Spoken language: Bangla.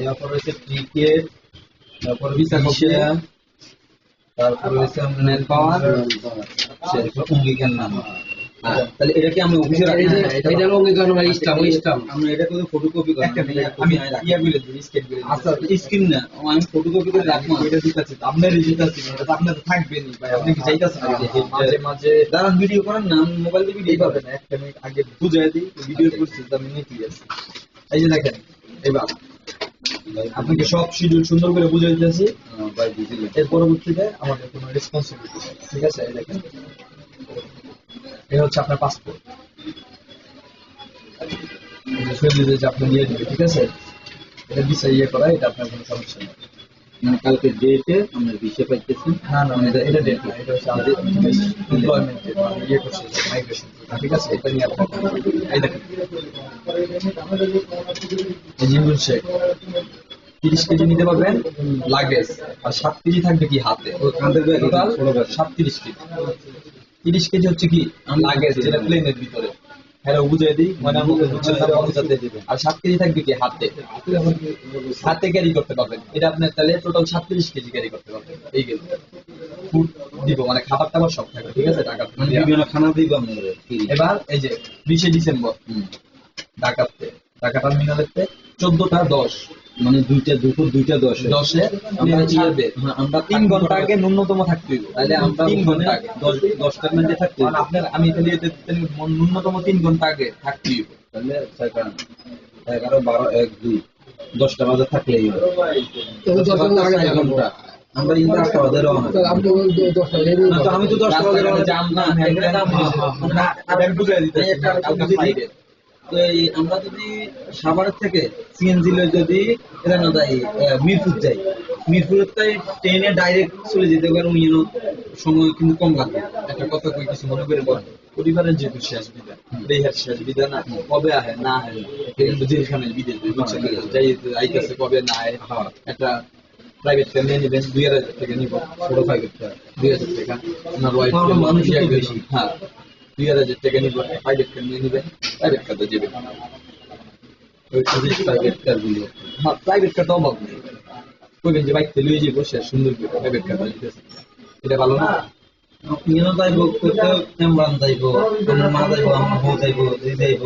এরপর রয়েছে ক্রিকেট তারপর ভিসা তারপর রয়েছে ম্যান পাওয়ার অঙ্গীকার নাম তাহলে এটা কি আমি অফিসে রাখি এটা- এটা এটা অঙ্গীকার ইসলাম ইসলাম আমরা এটা করে ফটোকপি করি আমি আমি ইয়া বিলে দিই স্ক্যান করে আচ্ছা, স্ক্রিন না আমি ফটোকপি করে রাখব এটা দিতেছি আপনার রিজিটাছি এটা আপনার থাকবে নি ভাই আপনি কি চাইতাছেন মাঝে মাঝে দাঁড়ান ভিডিও করেন না মোবাইল দিয়ে ভিডিও পাবেন একটা মিনিট আগে বুঝাই দিই ভিডিও করছি আমি নিতে গেছি এই যে দেখেন এবার আপনাকে সব শিডিউল সুন্দর করে বুঝে দিতেছি। এর পরবর্তীতে আমাদের কোনো রেসপন্সিবিলিটি ঠিক আছে? এই দেখেন। এটা হচ্ছে আপনার পাসপোর্ট আপনি নিয়ে ঠিক আছে? এটা ইয়ে করা এটা আপনার কোনো সমস্যা নেই। মানে কালকে ডেটে আমরা ভিসা পাইতেছি? না না এটা এটা ডেট না এটা হচ্ছে আমাদের মানে ইয়ে করছে মাইগ্রেশন ঠিক আছে? এটা নিয়ে আপনার এই দেখেন। এই জিনিস শেখ। তিরিশ কেজি নিতে পারবেন লাগেজ আর সাত কেজি থাকবে কি হাতে? টোটাল সাতত্রিশ কেজি। তিরিশ কেজি। হচ্ছে কি? লাগেজ যেটা প্লেনের ভিতরে। হ্যাঁ দিই মানে আমাকে হচ্ছে না পৌঁছাতে দিবে। আর সাত কেজি থাকবে কি হাতে? হাতে ক্যারি করতে পারবেন। এটা আপনার তাহলে টোটাল সাতত্রিশ কেজি ক্যারি করতে পারবেন। এই গেল। ফুড দিব মানে খাবার টাবার সব থাকবে ঠিক আছে? টাকা মানে বিভিন্ন খানা দিব এবার এই যে বিশে ডিসেম্বর ঢাকাতে। ঢাকা টার্মিনালেতে চোদ্দটা দশ। মানে দুইটা দুপুর দুইটা দশ দশে আমরা আমরা ছাড়বে। হ্যাঁ, আমরা তিন ঘণ্টা আগে ন্যূনতম থাকতে হইব। তাহলে আমরা তিন ঘণ্টা আগে। দশ দশটার মধ্যে থাকতে আপনার আমি তাহলে ন্যূনতম তিন ঘণ্টা আগে থাকতে হইব। তাহলে এগারো বারো এক দুই দশটা বাজে থাকলেই হবে। ঘণ্টা। আমরা কিন্তু আটটা বাজে রওনা আমি তো দশটা বাজে রওনা জাম না জাম না আমি বুঝাই দিতে তো এই আমরা যদি সাভারের থেকে সিএনজি যদি এটা যাই মিরপুর যাই মিরপুরের তাই ট্রেনে ডাইরেক্ট চলে যেতে পারব ইউন সময় কিন্তু কম লাগবে একটা কথা কই কিছু মনে করে বল পরিবারের যেহেতু শেষ দেহের শেষ না কবে আহে না আহে। কিন্তু বুঝছেন যাই আইতেছে কবে না আহে একটা প্রাইভেট ফ্যামিলি নেবেন দুই হাজার টাকা নিব ছোট প্রাইভেট দুই হাজার টাকা। আপনার ওয়াইফ বেশি। হ্যাঁ দুই হাজার টাকা নিব প্রাইভেট ফ্যামিলি নেবেন। প্রাইভেট প্রাইভেট কার হ্যাঁ প্রাইভেট অভাব যে বাইক লুয়ে যাব সে সুন্দর প্রাইভেট ভালো না ইউনো যাইব করতে আমার মা যাইব আমার বউ যাইব যে যাইব